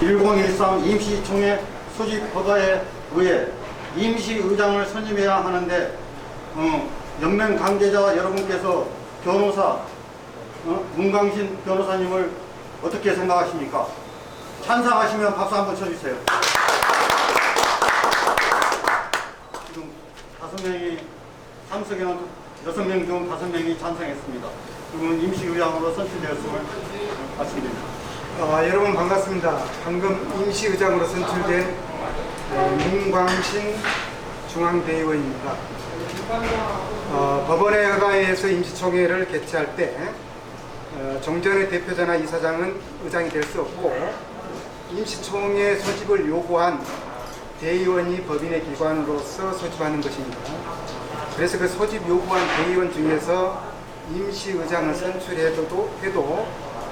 1013 임시총회 소집 허가에 의해 임시의장을 선임해야 하는데 어, 연맹 관계자 여러분께서 변호사 어, 문광신 변호사님을 어떻게 생각하십니까? 찬성하시면 박수 한번 쳐주세요. 지금 다섯 명이 참석에는 여섯 명중 다섯 명이 찬성했습니다. 그러면 임시의장으로 선출되었음을 말씀드립니다. 어, 여러분 반갑습니다. 방금 임시의장으로 선출된 어, 문광신 중앙대의원입니다. 어, 법원의 허가에서 임시총회를 개최할 때 어, 종전의 대표자나 이사장은 의장이 될 수 없고 임시총회 소집을 요구한 대의원이 법인의 기관으로서 소집하는 것입니다. 그래서 그 소집 요구한 대의원 중에서 임시의장을 선출해도 해도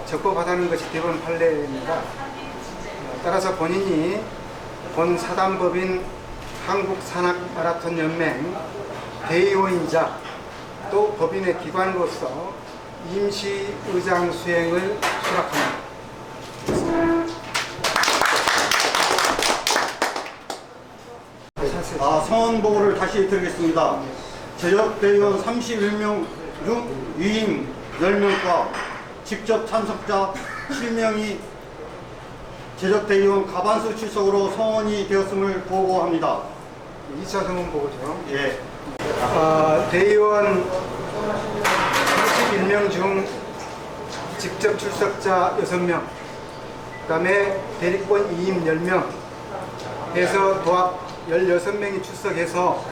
적법하다는 것이 대법원 판례입니다. 어, 따라서 본인이 본 사단법인 한국산악마라톤연맹 대의원이자 또 법인의 기관으로서 임시의장 수행을 수락합니다. 아, 성원 보고를 다시 드리겠습니다. 제적 대의원 31명 중 위임 10명과 직접 참석자 7명이 제적 대의원 가반수 출석으로 성원이 되었음을 보고합니다. 2차 성원 보고죠. 예. 어, 대의원 31명 중 직접 출석자 6명, 그 다음에 대리권 2임 10명 해서 도합 16명이 출석해서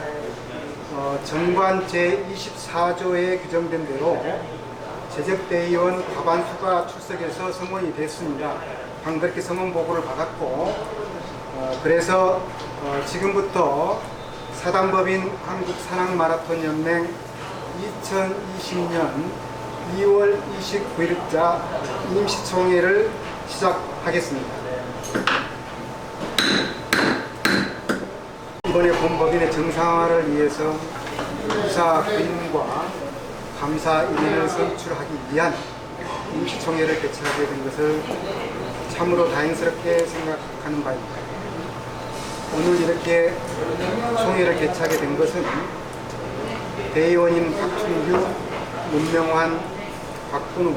어, 정관 제24조에 규정된 대로 제적대의원 과반수가 출석해서 성원이 됐습니다. 방금 그렇게 성원 보고를 받았고 어, 그래서 어, 지금부터 사단법인 한국산악마라톤연맹 2020년 2월 29일자 임시총회를 시작하겠습니다. 이번에 본법인의 정상화를 위해서 이사 부인과 감사 인원을 선출하기 위한 임시총회를 개최하게 된 것을 참으로 다행스럽게 생각하는 바입니다. 오늘 이렇게 총회를 개최하게 된 것은 대의원인 박춘규, 문명환, 박근우,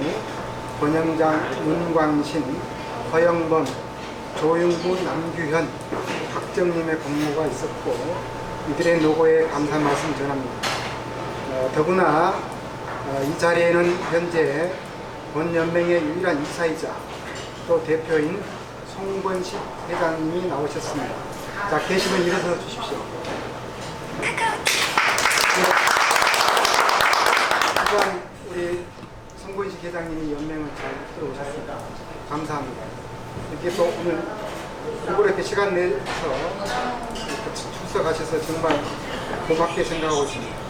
권영장, 문광신, 허영범, 조용구, 남규현, 박정님의 공모가 있었고 이들의 노고에 감사 말씀 전합니다. 어, 더구나 어, 이 자리에는 현재 본 연맹의 유일한 이사이자 또 대표인 송건식 회장님이 나오셨습니다. 자, 계시면 일어서 주십시오. 또한 우리 송건식 회장님이 연맹을 잘 들어오셨습니다. 감사합니다. 이렇게 또 오늘 일부러 이렇게 시간 내서 출석하셔서 정말 고맙게 생각하고 있습니다.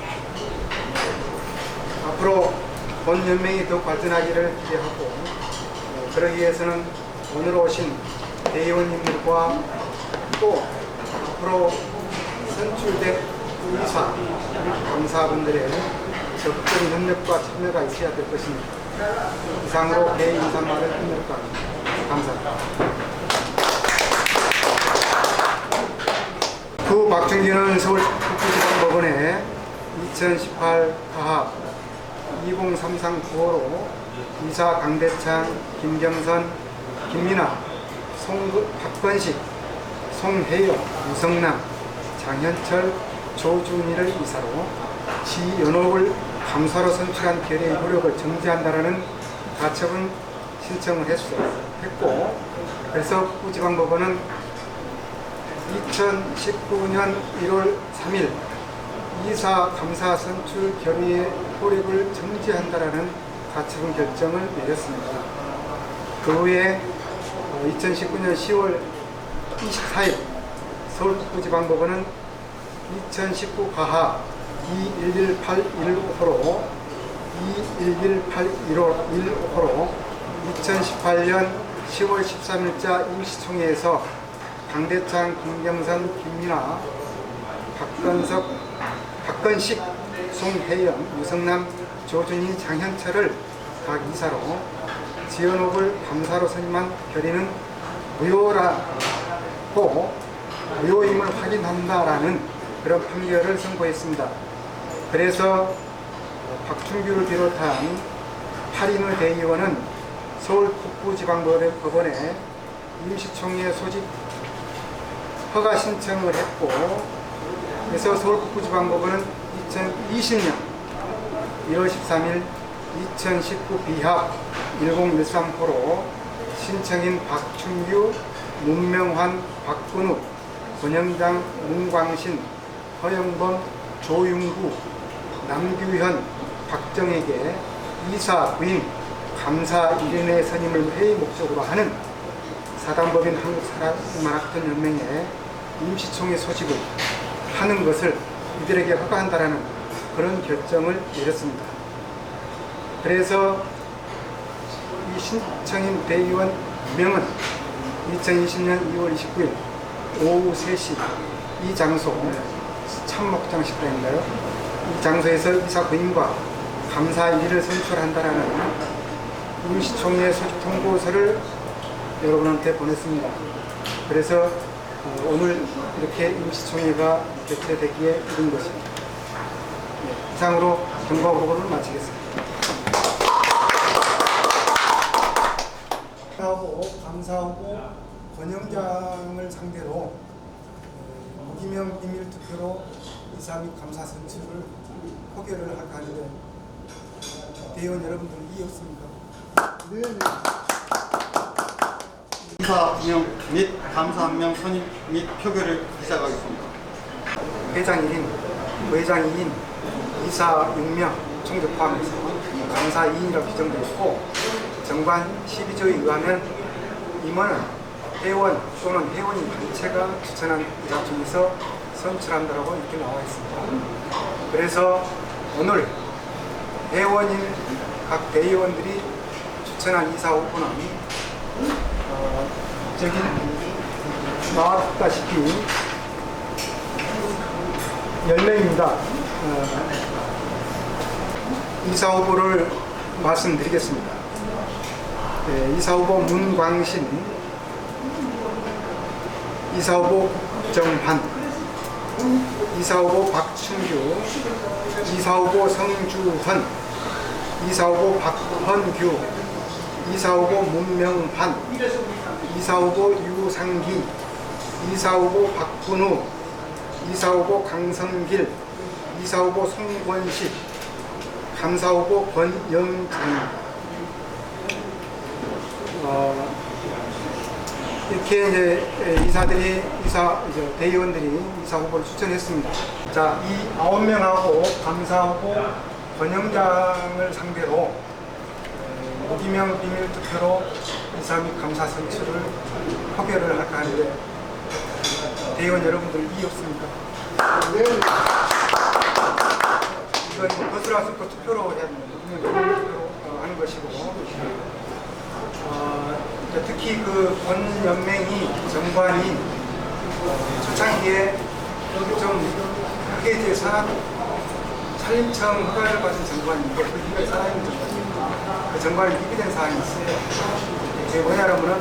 앞으로 본 연맹이 더욱 발전하기를 기대하고 어, 그러기 위해서는 오늘 오신 대의원님들과 또 앞으로 선출된 의사, 강사분들의 적극적인 협력과 참여가 있어야 될 것입니다. 이상으로 개인 인사말을 끝낼까 합니다. 감사합니다. 구 박준규는 서울특별지방법원에 2018 가합 2033 9호로 이사 강대창, 김경선, 김민아, 송, 박건식, 송혜영, 유성남, 장현철, 조준희를 이사로 지연옥을 감사로 선출한 결의의 효력을 정지한다라는 가처분 신청을 했고 그래서 후지방법원은 2019년 1월 3일 이사 감사 선출 결의의 효력을 정지한다라는 가처분 결정을 내렸습니다. 그 후에 2019년 10월 24일 서울특부지방법원은 2019 가하 211815호로 211815호로 2018년 10월 13일자 임시총회에서 강대창, 김경선, 김민아, 박건석, 박건식, 송혜영, 유성남, 조준희, 장현철을 각 이사로 지연옥을 감사로 선임한 결의는 무효라고 무효임을 확인한다라는 그런 판결을 선고했습니다. 그래서 박충규를 비롯한 8인의 대의원은 서울 북부지방법원에 임시총회 소집 허가 신청을 했고 그래서 서울 북부지방법원은 2020년 1월 13일 2019 비합 1013호로 신청인 박충규, 문명환, 박근우, 권영장, 문광신, 허영범, 조윤구, 남규현, 박정에게 이사, 부인, 감사 1인의 선임을 회의 목적으로 하는 사단법인 한국사람만학전연맹에 임시총회 소집을 하는 것을 이들에게 허가한다라는 그런 결정을 내렸습니다. 그래서 이 신청인 대의원 명은 2020년 2월 29일 오후 3시 이 장소 참목장 식당인가요? 이 장소에서 이사 부인과 감사 일을 선출한다라는 임시총회 소집 통보서를 여러분한테 보냈습니다. 그래서 어, 오늘 이렇게 임시총회가 개최되기에 이른 것입니다. 네, 이상으로 경과 보고를 마치겠습니다. 하고 감사하고 권영장을 상대로 어, 무기명 비밀 투표로 이사 및 감사 선출을 포결을 하는데 대의원 여러분들 이해 없습니까? 이사 명및 감사 한명 선임 및 표결을 시작하겠습니다. 회장 1인, 부회장 2인, 이사 6명 총재 포함해서 감사 2인이라고 규정되어 있고 정관 12조에 의하면 임원은 회원 또는 회원인 단체가 추천한 이사 중에서 선출한다라고 이렇게 나와 있습니다. 그래서 오늘 회원인 각 대의원들이 추천한 이사 후보는 어, 저기 나왔다시피 10명입니다. 어, 이사 후보를 말씀드리겠습니다. 네, 이사 후보 문광신, 이사 후보 정환, 이사 후보 박춘규, 이사 후보 성주헌, 이사 후보 박헌규, 이사 후보 문명환, 이사 후보 유상기, 이사 후보 박근우, 이사 후보 강성길, 이사 후보 송권식, 감사 후보 권영장. 어, 이렇게 이제 이사들이 이사 이제 대의원들이 이사 후보를 추천했습니다. 자, 이 아홉 명하고 감사 후보 권영장을 상대로 어, 무기명 비밀 투표로 이사 및 감사 선출을 표결을 할까 하는데 대의원 여러분들 이해 없습니까? 이건 거스라서 또 투표로 해야 어, 하는 것이고. 어, 특히 그 본 연맹이 정관이 어, 초창기에 좀 크게 산업 산림청 허가를 받은 정관인데 그 산림 정관 그 정관이 위비된 사항이 있어요. 그게 뭐냐면은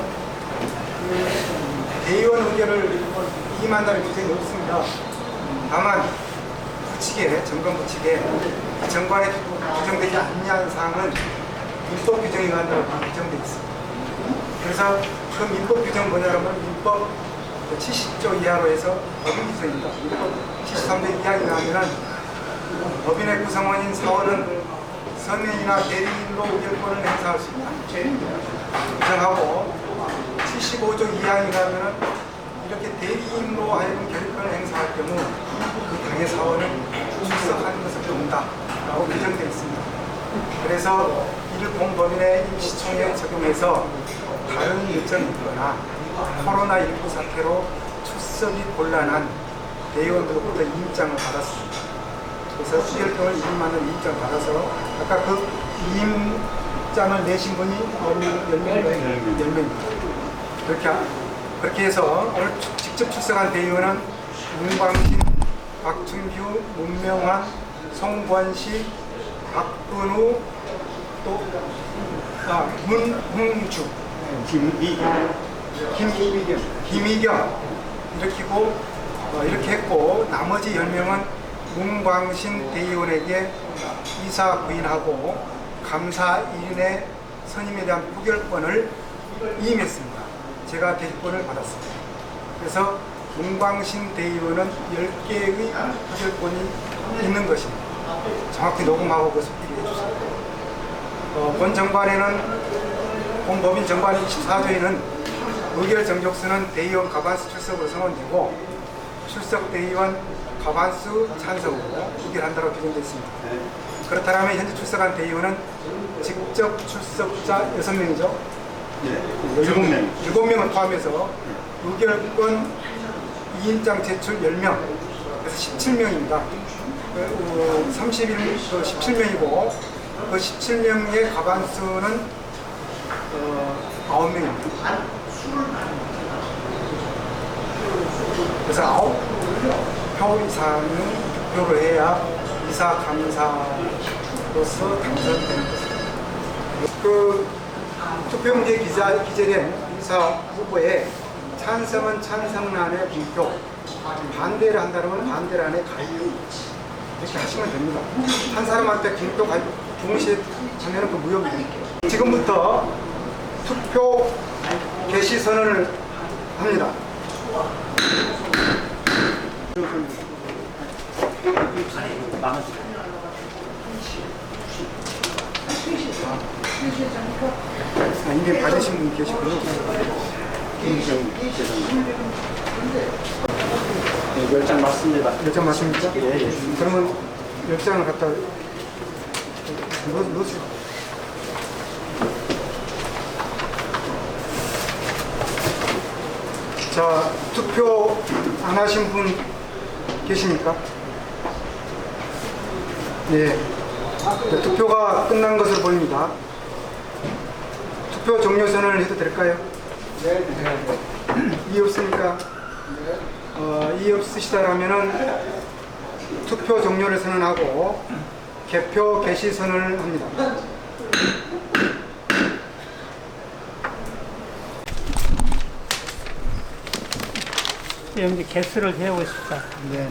그 대의원 의결을 이임한다는 규정이 없습니다. 다만 부칙에 정관 부칙에 정관에 규정되지 않는 사항은 민법 규정에 의한다고 규정되어 있습니다. 그래서 그 민법 규정은 뭐냐면 민법 70조 이하로 해서 법인 규정입니다. 민법 73조 이하에 의하면은 법인의 구성원인 사원은 서면이나 대리인으로 의결권을 행사할 수 있다. 규정하고 75조 이하에 의하면은 이렇게 대리인으로 하여금 결의권을 행사할 경우 그 당의 사원은 출석하는 것을 본다라고 규정되어 있습니다. 그래서 이를 공법인의 임시총회에 적용해서 다른 일정이 있거나 코로나19 사태로 출석이 곤란한 대의원들로부터 임장을 받았습니다. 그래서 수혈병을 이임하는 임장을 받아서 아까 그 임장을 내신 분이 10명입니다. 10명입니다. 그렇게, 하- 그렇게 해서 오늘 추- 직접 출석한 대의원은 문광신, 박춘규, 문명환, 송권식, 박근우, 또 아, 문흥주, 김이 김희경, 김희경. 일으키고 어, 이렇게 했고 나머지 10명은 문광신 대의원에게 이사 부인하고 감사 1인의 선임에 대한 부결권을 위임했습니다. 제가 대표권을 받았습니다. 그래서 문광신 대의원은 10개의 부결권이 있는 것입니다. 정확히 녹음하고 그 속기를 해주세요. 어, 본 정관에는 본 법인 정관 24조에는 의결 정족수는 대의원 과반수 출석으로 선언되고 출석 대의원 과반수 찬성으로 의결한다고 규정되어 있습니다. 그렇다면 현재 출석한 대의원은 직접 출석자 6명이죠. 네. 일곱 명. 7명을 포함해서 의결권 2인장 제출 10명, 그래서 17명입니다. 그, 31, 그 17명이고, 그 17명의 과반수는 어, 9명입니다. 그래서 9 표 이상은 득표를 해야 이사 감사로서 당선되는 것입니다. 그 투표용지에 기자, 기재된 이사 후보에 찬성은 찬성란에 공표, 반대를 한다면 반대란에 가입 이렇게 하시면 됩니다. 한 사람한테 공표 가입 동시에 하면 그 무효입니다. 지금부터 투표 개시 선언을 합니다. 아, 이게 받으신 분 계시고요. 대장님. 네, 열장 맞습니다. 열장 맞습니까? 예, 예. 그러면 열장을 갖다 넣, 넣으세요. 자, 투표 안 하신 분 계십니까? 예. 네, 투표가 끝난 것으로 보입니다. 투표 종료 선언을 해도 될까요? 네. 이의 없습니까? 어, 이의 없으시다라면은 투표 종료를 선언하고 개표 개시 선언을 합니다. 여기 개수를 배우고 싶다. 네.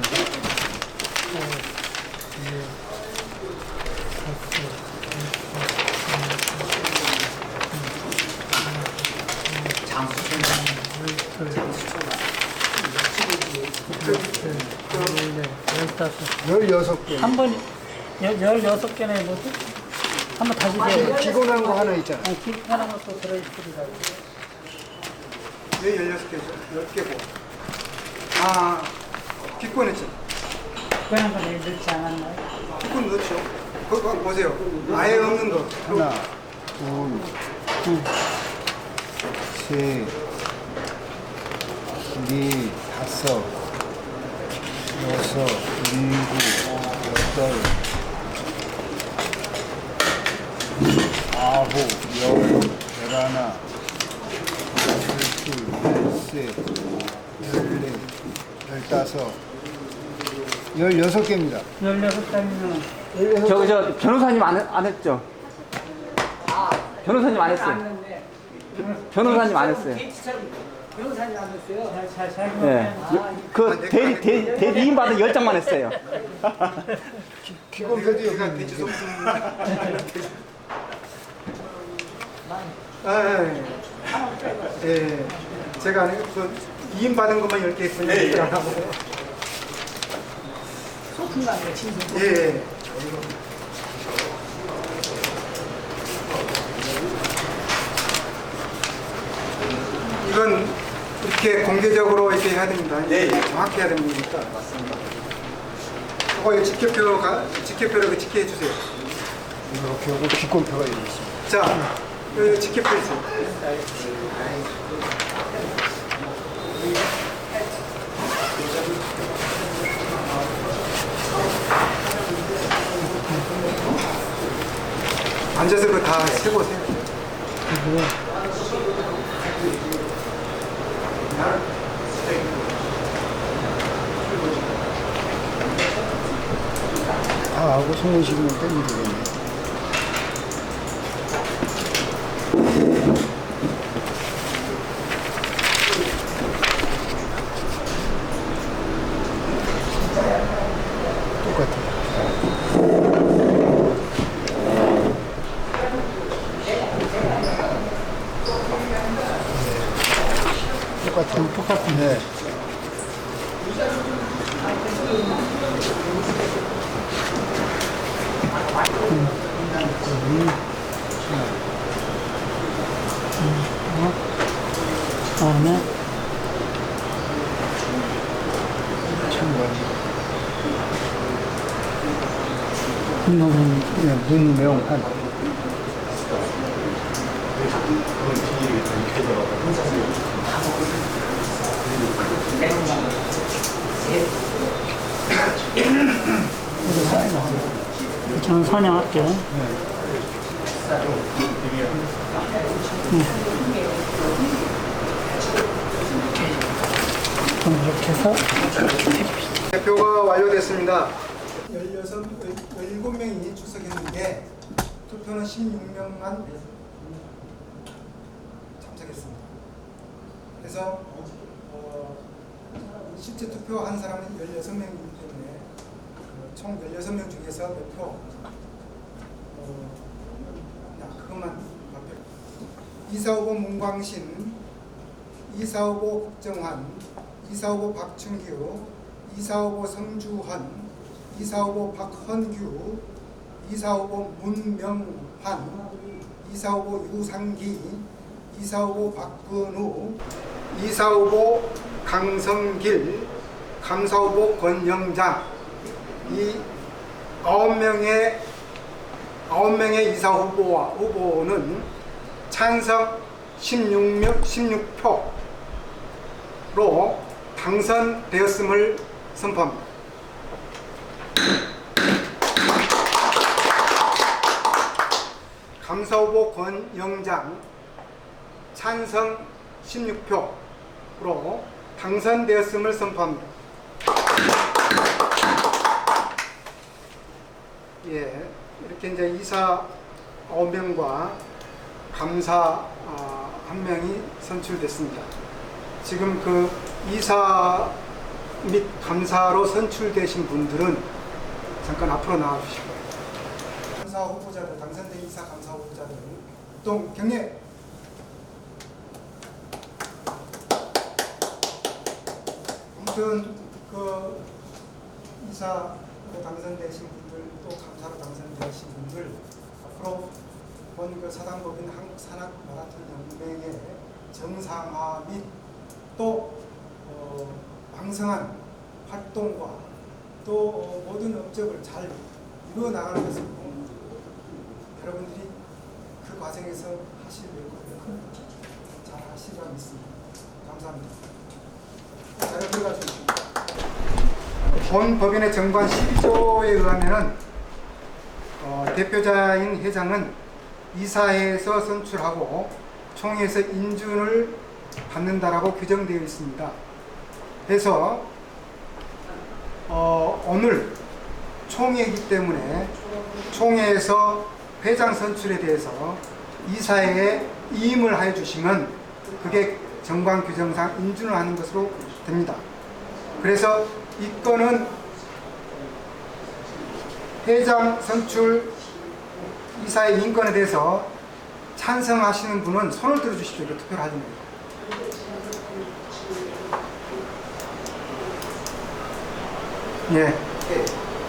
열다섯. 16개. 한 번, 열, 열여섯 개네 뭐지? 한번 다시 돼. 기본한 거 하나 있잖아. 아, 기판한 것도 들어있으리라. 왜 16개죠? 10개고. 아, 기권했죠. 그런 거 내일 넣지 않았나요? 기권 넣죠. 그거 보세요. 아예 없는 거. 하나, 둘, 셋, 넷, 다섯, 여섯, 일곱, 여덟, 아홉, 열, 열하나, 열둘, 열셋, 열넷, 열다섯, 열여섯 개입니다. 열여섯 장이면 저기 저 변호사님 안, 안 했죠? 변호사님 안 했어요. 변호사님 안 했어요. 잘, 잘, 잘. 예. 그 대리 대 대리인 받은 열 장만 했어요. 기권표도 여기 소품. 아, 예. 예. 제가 아니 그 이임 받은 것만 10개 했어요. 예, 안 하고. 소품 나게 진짜. 예, 예. 이건 이렇게 공개적으로 이렇게 해야 됩니다. 네. 정확히 해야 됩니다. 맞습니다. 이 직계표 가, 직계표를 그 직계해 주세요. 이렇게 하고 기권표가 있습니다. 자, 여기 직계표 있어요. 앉아서 그거 다 세보세요. 다 하고 송원식이면 땡기되겠네 똑같아요. 똑같은 네. 다음에 청관. 분노는 네, 문명 한. 저는 선양할게요. 좀 이렇게 해서 대표가 완료됐습니다. 16, 17명이 출석했는데 투표는 16명만 참석했습니다. 그래서 어, 실제 투표한 사람은 16명이기 때문에 어, 총 16명 중에서 몇 표, 어, 야, 그것만 발표. 2455 문광신, 2455 국정환, 2455 박춘규, 2455 성주환, 2455 박헌규, 2455 문명환, 2455 유상기, 2455 박근우, 2455 강성길, 감사후보 권영장 이 아홉 명의 아홉 명의 이사 후보와 후보는 찬성 16명 16표로 당선되었음을 선포합니다. 감사후보 권영장 찬성 16표로 당선되었음을 선포합니다. 예, 이렇게 이제 이사 9명과 감사 아, 한 명이 선출됐습니다. 지금 그 이사 및 감사로 선출되신 분들은 잠깐 앞으로 나와 주시고 감사 후보자들 당선된 이사 감사 후보자들 또 경례. 아무튼 그 이사로 당선되신 분들 또 감사로 당선되신 분들 앞으로 본그 사단법인 한국 산악 마라톤 연맹의 정상화 및또 어, 왕성한 활동과 또 어, 모든 업적을 잘 이루어 나가는 것을 여러분들이 그 과정에서 하실 거고요. 잘 하시리라 믿습니다. 감사합니다. 자, 들어가 주십시오. 본 법인의 정관 12조에 의하면은 어, 대표자인 회장은 이사회에서 선출하고 총회에서 인준을 받는다라고 규정되어 있습니다. 그래서 어, 오늘 총회이기 때문에 총회에서 회장 선출에 대해서 이사회에 이임을 하여 주시면 그게 정관 규정상 인준을 하는 것으로 됩니다. 그래서 이 건은 회장 선출 이사의 인권에 대해서 찬성하시는 분은 손을 들어 주십시오. 이거 투표를 하는 거예요. 예.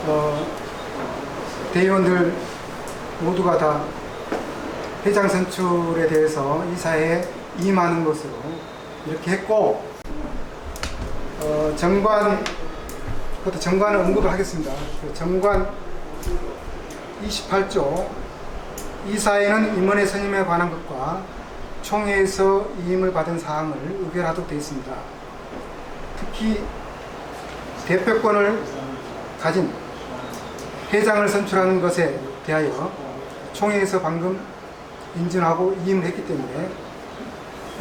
어, 대의원들 모두가 다 회장 선출에 대해서 이사에 임하는 것으로 이렇게 했고 어, 정관 그것도 정관을 언급을 하겠습니다. 그 정관 28조 이사회는 임원의 선임에 관한 것과 총회에서 이임을 받은 사항을 의결하도록 되어 있습니다. 특히 대표권을 가진 회장을 선출하는 것에 대하여 총회에서 방금 인준하고 이임을 했기 때문에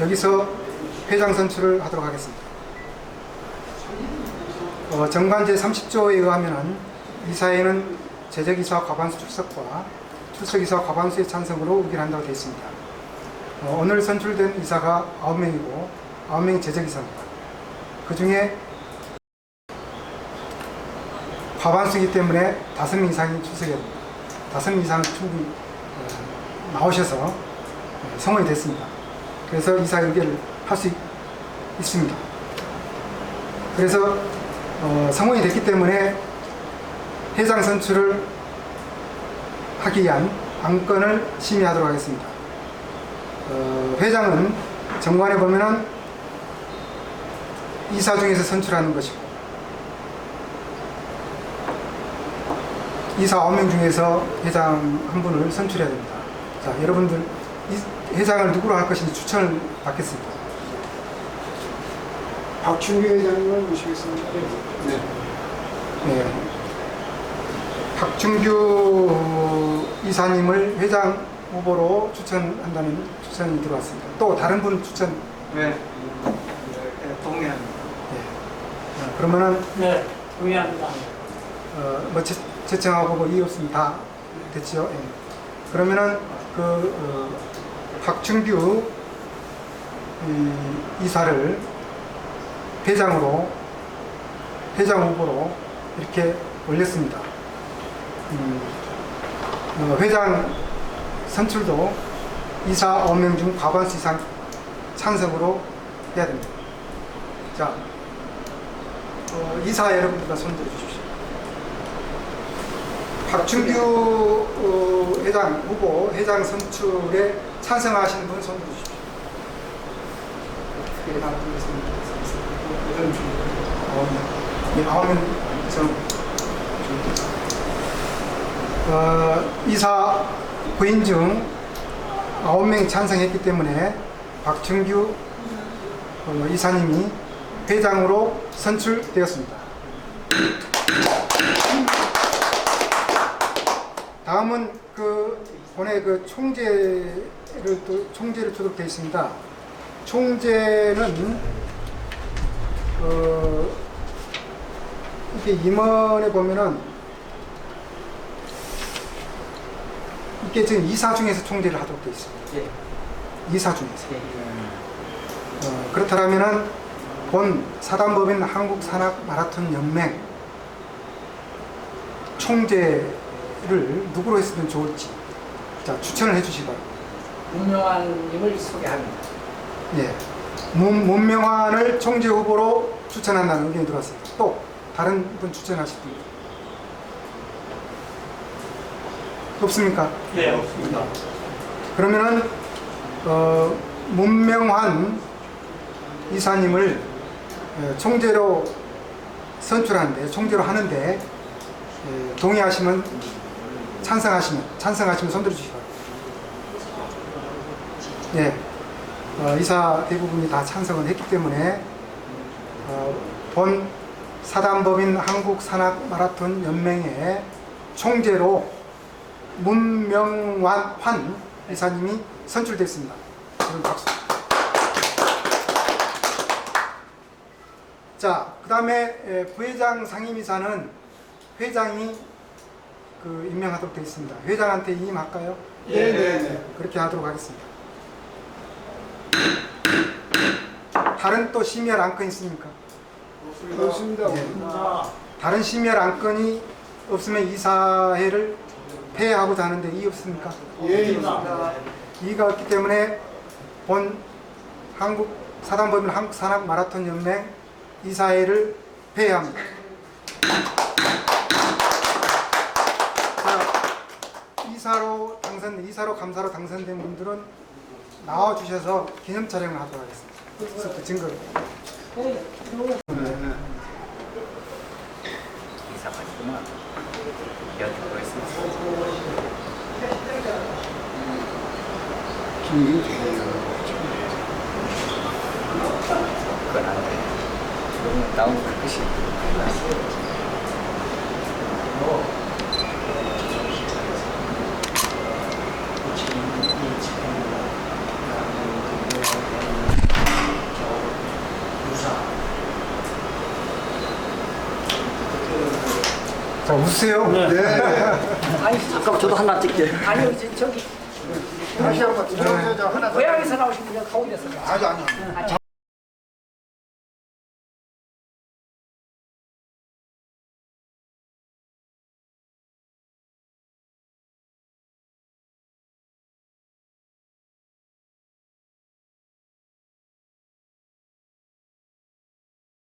여기서 회장 선출을 하도록 하겠습니다. 어, 정관제 30조에 의하면 이사회는 제적이사 과반수 출석과 출석이사 과반수의 찬성으로 의결한다고 되어 있습니다. 어, 오늘 선출된 이사가 9명이고 9명이 제적이사입니다. 그 중에 과반수이기 때문에 5명 이상이 출석해야 됩니다. 5명 이상 충분히 어, 나오셔서 어, 성원이 됐습니다. 그래서 이사 의결을 할 수 있습니다. 그래서 어, 성공이 됐기 때문에 회장 선출을 하기 위한 안건을 심의하도록 하겠습니다. 어, 회장은 정관에 보면은 이사 중에서 선출하는 것이고 이사 9명 중에서 회장 한 분을 선출해야 됩니다. 자, 여러분들 이 회장을 누구로 할 것인지 추천을 받겠습니다. 박춘규 회장님을 모시겠습니다. 네. 박준규 이사님을 회장 후보로 추천한다는 추천이 들어왔습니다. 또 다른 분 추천. 네. 동의합니다. 어, 그러면은 네, 동의합니다. 어, 뭐 제, 제청하고 뭐 이의 없으면 다 됐죠. 예. 그러면은 그 어, 박준규 이, 이사를 회장으로 회장 후보로 이렇게 올렸습니다. 음, 어, 회장 선출도 이사 5명 중 과반수 이상 찬성으로 해야 됩니다. 자, 어, 이사 여러분들 다 손들어 주십시오. 박준규 어, 회장 후보 회장 선출에 찬성하시는 분 손 들어 주십시오. 어떻게 저. 어, 이사 부인 중 9명이 찬성했기 때문에 박준규 어, 이사님이 회장으로 선출되었습니다. 다음은 그 본회 그 총재를 또 총재를 되어 있습니다. 총재는 어 이게 임원에 보면은 이게 지금 이사 중에서 총재를 하도록 되어 있습니다. 이사 중에서. 어, 그렇다면은 본 사단법인 한국산악 마라톤 연맹 총재 를 누구로 했으면 좋을지 자 추천을 해주시기 바랍니다. 문명환 님을 소개합니다. 예. 문, 문명환을 총재 후보로 추천한다는 의견이 들어왔습니다. 또 다른 분 추천하실 분 없습니까? 네, 없습니다. 그러면은 어, 문명환 이사님을 어, 총재로 선출하는데 총재로 하는데 에, 동의하시면 찬성하시면 찬성하시면 손들어 주시기 바랍니다. 예, 어, 이사 대부분이 다 찬성을 했기 때문에 어, 본 사단법인 한국 산악 마라톤 연맹의 총재로 문명환 환 이사님이 선출됐습니다. 여러분 박수. 자, 그 다음에 부회장 상임이사는 회장이 그 임명하도록 되어 있습니다. 회장한테 임할까요? 네, 네, 네. 그렇게 하도록 하겠습니다. 다른 또 심의할 안건 있습니까? 그렇습니다. 예. 다른 심의할 안건이 없으면 이사회를 폐하고자 하는데 이의 없습니까? 예, 있습니다. 이의가 없기 때문에 본 한국 사단법인 한국 산악 마라톤 연맹 이사회를 폐회합니다. 이사로 당선, 이사로 감사로 당선된 분들은 나와 주셔서 기념 촬영을 하도록 하겠습니다. 그래서 그 증거를. 이사까지구만. 여쭤보고 있습니다. 그건 안 돼. 너무 다운 끝이. 자, 웃으세요. 네. 아니, 잠깐만 저도 하나 찍게. 아니, 이제 저기 다시 한번 들어오세요. 하나 더. 고향에서 나오신 분이 가운데서 나와요. 아주 아니. 아,